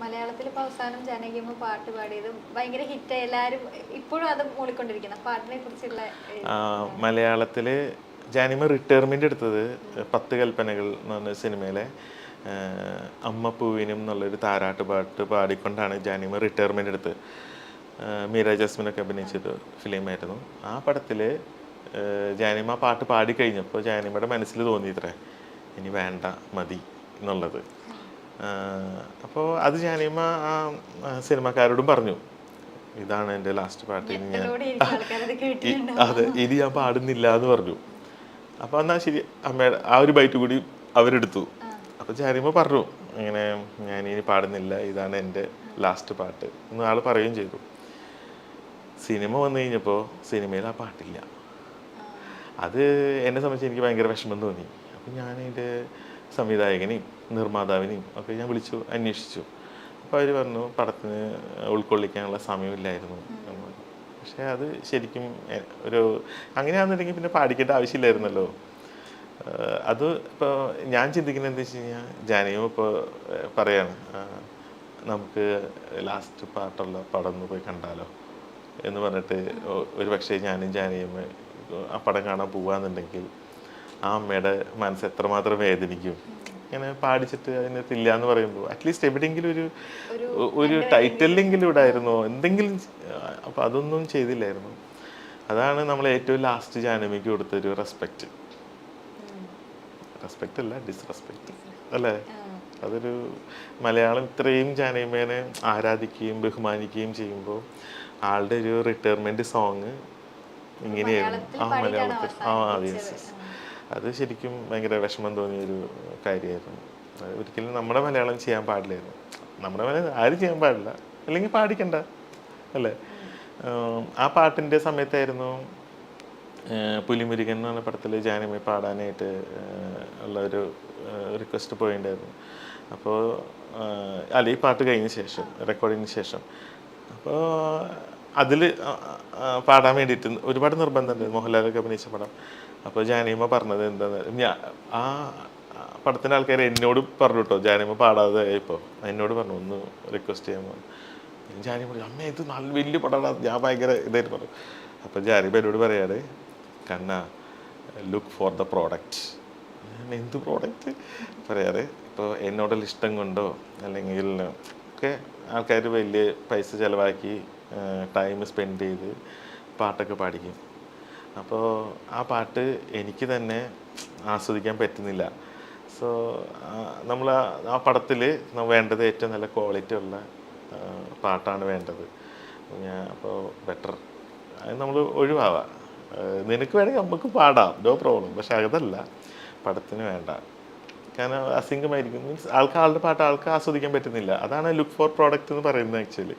മലയാളത്തിൽ ഇപ്പോൾ അവസാനം ജാനകിയമ്മ പാട്ട് പാടിയതും ഭയങ്കര ഹിറ്റ് എല്ലാവരും ഇപ്പോഴും അത് മൂളിക്കൊണ്ടിരിക്കുന്ന. പാട്ടിനെ കുറിച്ചുള്ള ഏഹ്, മലയാളത്തിൽ ജാനിമ റിട്ടയർമെന്റ് എടുത്തത് പത്ത് കൽപ്പനകൾ എന്ന് പറഞ്ഞ സിനിമയിലെ അമ്മപ്പൂവിനും അമ്മ പൂവിനും എന്നുള്ളൊരു താരാട്ട് പാട്ട് പാടിക്കൊണ്ടാണ് ജാനിമ റിട്ടയർമെന്റ് എടുത്തത് മീര ജസ്മിനൊക്കെ അഭിനയിച്ചൊരു ഫിലിമായിരുന്നു. ആ പടത്തിൽ ജാനിമ പാട്ട് പാടിക്കഴിഞ്ഞപ്പോൾ ജാനിമയുടെ മനസ്സിൽ തോന്നിയിത്രേ ഇനി വേണ്ട മതി എന്നുള്ളത്. അപ്പോൾ അത് ജാനിമ ആ സിനിമക്കാരോടും പറഞ്ഞു. ഇതാണ് എന്റെ ലാസ്റ്റ് പാട്ട് ഇനി ഞാൻ അതെ ഇത് ഞാൻ പാടുന്നില്ല എന്ന് പറഞ്ഞു. അപ്പോൾ എന്നാൽ ശരി അമ്മയുടെ ആ ഒരു ബൈറ്റ് കൂടി അവരെടുത്തു. അപ്പോൾ ജാരിമ പറഞ്ഞു ഇങ്ങനെ ഞാൻ ഇനി പാടുന്നില്ല ഇതാണ് എന്റെ ലാസ്റ്റ് പാട്ട് എന്ന് ആൾ പറയുകയും ചെയ്തു. സിനിമ വന്നു കഴിഞ്ഞപ്പോൾ സിനിമയിൽ ആ പാട്ടില്ല. അത് എന്നെ സംബന്ധിച്ച് എനിക്ക് ഭയങ്കര വിഷമം തോന്നി. അപ്പം ഞാൻ അതിന്റെ സംവിധായകനെയും നിർമ്മാതാവിനെയും ഒക്കെ ഞാൻ വിളിച്ചു അന്വേഷിച്ചു. അപ്പോൾ അവർ പറഞ്ഞു പടത്തിന് ഉൾക്കൊള്ളിക്കാനുള്ള സമയമില്ലായിരുന്നു. പക്ഷേ അത് ശരിക്കും ഒരു അങ്ങനെയാണെന്നുണ്ടെങ്കിൽ പിന്നെ പാടിക്കേണ്ട ആവശ്യമില്ലായിരുന്നല്ലോ. അത് ഇപ്പോൾ ഞാൻ ചിന്തിക്കുന്നത് എന്താ വെച്ച് കഴിഞ്ഞാൽ ജാനയും ഇപ്പോൾ പറയാണ് നമുക്ക് ലാസ്റ്റ് പാട്ടുള്ള പടം ഒന്ന് പോയി കണ്ടാലോ. എന്ന് പറഞ്ഞിട്ട് ഒരു പക്ഷേ ഞാനും ജാനയും ആ പടം കാണാൻ പോവാന്നുണ്ടെങ്കിൽ ആ അമ്മയുടെ മനസ്സ് എത്രമാത്രം വേദനിക്കും. ഇങ്ങനെ പാടിച്ചിട്ട് അതിനകത്ത് ഇല്ല എന്ന് പറയുമ്പോൾ അറ്റ്ലീസ്റ്റ് എവിടെയെങ്കിലും ഒരു ഒരു ടൈറ്റലിലെങ്കിലും ഇടായിരുന്നോ എന്തെങ്കിലും അപ്പോൾ അതൊന്നും ചെയ്തില്ലായിരുന്നു. അതാണ് നമ്മൾ ഏറ്റവും ലാസ്റ്റ് ജാനമിക്ക് കൊടുത്തൊരു റെസ്പെക്റ്റ് റെസ്പെക്റ്റ് അല്ല ഡിസ്റെസ്പെക്റ്റ് അല്ലേ? അതൊരു മലയാളം ഇത്രയും ജാനമേനെ ആരാധിക്കുകയും ബഹുമാനിക്കുകയും ചെയ്യുമ്പോൾ ആളുടെ ഒരു റിട്ടയർമെന്റ് സോങ് ഇങ്ങനെയായിരുന്നു. ആ മലയാളത്തിൽ. ആ അതെ. അത് ശരിക്കും ഭയങ്കര വിഷമം തോന്നിയ ഒരു കാര്യമായിരുന്നു. അത് ഒരിക്കലും നമ്മുടെ മലയാളം ചെയ്യാൻ പാടില്ലായിരുന്നു. നമ്മുടെ മലയാളം ആരും ചെയ്യാൻ പാടില്ല. അല്ലെങ്കിൽ പാടിക്കണ്ട. അല്ലേ? ആ പാട്ടിന്റെ സമയത്തായിരുന്നു പുലിമുരുകൻ എന്ന് പറഞ്ഞ പടത്തിൽ ജാനമി പാടാനായിട്ട് ഉള്ള ഒരു റിക്വസ്റ്റ് പോയിണ്ടായിരുന്നു. അപ്പോൾ അല്ല ഈ പാട്ട് കഴിഞ്ഞ ശേഷം റെക്കോർഡിങ്ങിന് ശേഷം. അപ്പോൾ അതിൽ പാടാൻ വേണ്ടിയിട്ട് ഒരുപാട് നിർബന്ധമുണ്ട്. മോഹൻലാലൊക്കെ അഭിനയിച്ച പടം. അപ്പോൾ ജാനിയമ്മ പറഞ്ഞത് എന്താന്ന് ഞാൻ ആ പടത്തിന്റെ ആൾക്കാർ എന്നോട് പറഞ്ഞു കേട്ടോ ജാനിയമ്മ പാടാതെ ഇപ്പോൾ എന്നോട് പറഞ്ഞു ഒന്ന് റിക്വസ്റ്റ് ചെയ്യാൻ ജാനി പറഞ്ഞു അമ്മ ഇത് നല്ല വലിയ പടമാണ്. ഞാൻ ഭയങ്കര ഇതായിട്ട് പറഞ്ഞു. അപ്പോൾ ജാനിബ എന്നോട് പറയാതെ കണ്ണ ലുക്ക് ഫോർ ദ പ്രോഡക്റ്റ് ഞാൻ എന്ത് പ്രോഡക്റ്റ് പറയാതെ ഇപ്പോൾ എന്നോടുള്ള ഇഷ്ടം കൊണ്ടോ? അല്ലെങ്കിൽ ഒക്കെ ആൾക്കാർ വലിയ പൈസ ചിലവാക്കി ടൈം സ്പെൻഡ് ചെയ്ത് പാട്ടൊക്കെ പാടിക്കും. അപ്പോൾ ആ പാട്ട് എനിക്ക് തന്നെ ആസ്വദിക്കാൻ പറ്റുന്നില്ല. സോ നമ്മൾ ആ പടത്തിൽ വേണ്ടത് ഏറ്റവും നല്ല ക്വാളിറ്റി ഉള്ള പാട്ടാണ് വേണ്ടത്. ഞാൻ അപ്പോൾ ബെറ്റർ അത് നമ്മൾ ഒഴിവാവാം. നിനക്ക് വേണമെങ്കിൽ നമുക്ക് പാടാം. നോ പ്രോബ്ലം പക്ഷെ അതല്ല പടത്തിന് വേണ്ട. കാരണം അസിംഗമായിരിക്കും മീൻസ് ആൾക്ക് ആളുടെ പാട്ട് ആൾക്ക് ആസ്വദിക്കാൻ പറ്റുന്നില്ല. അതാണ് ലുക്ക് ഫോർ പ്രോഡക്റ്റ് എന്ന് പറയുന്നത് ആക്ച്വലി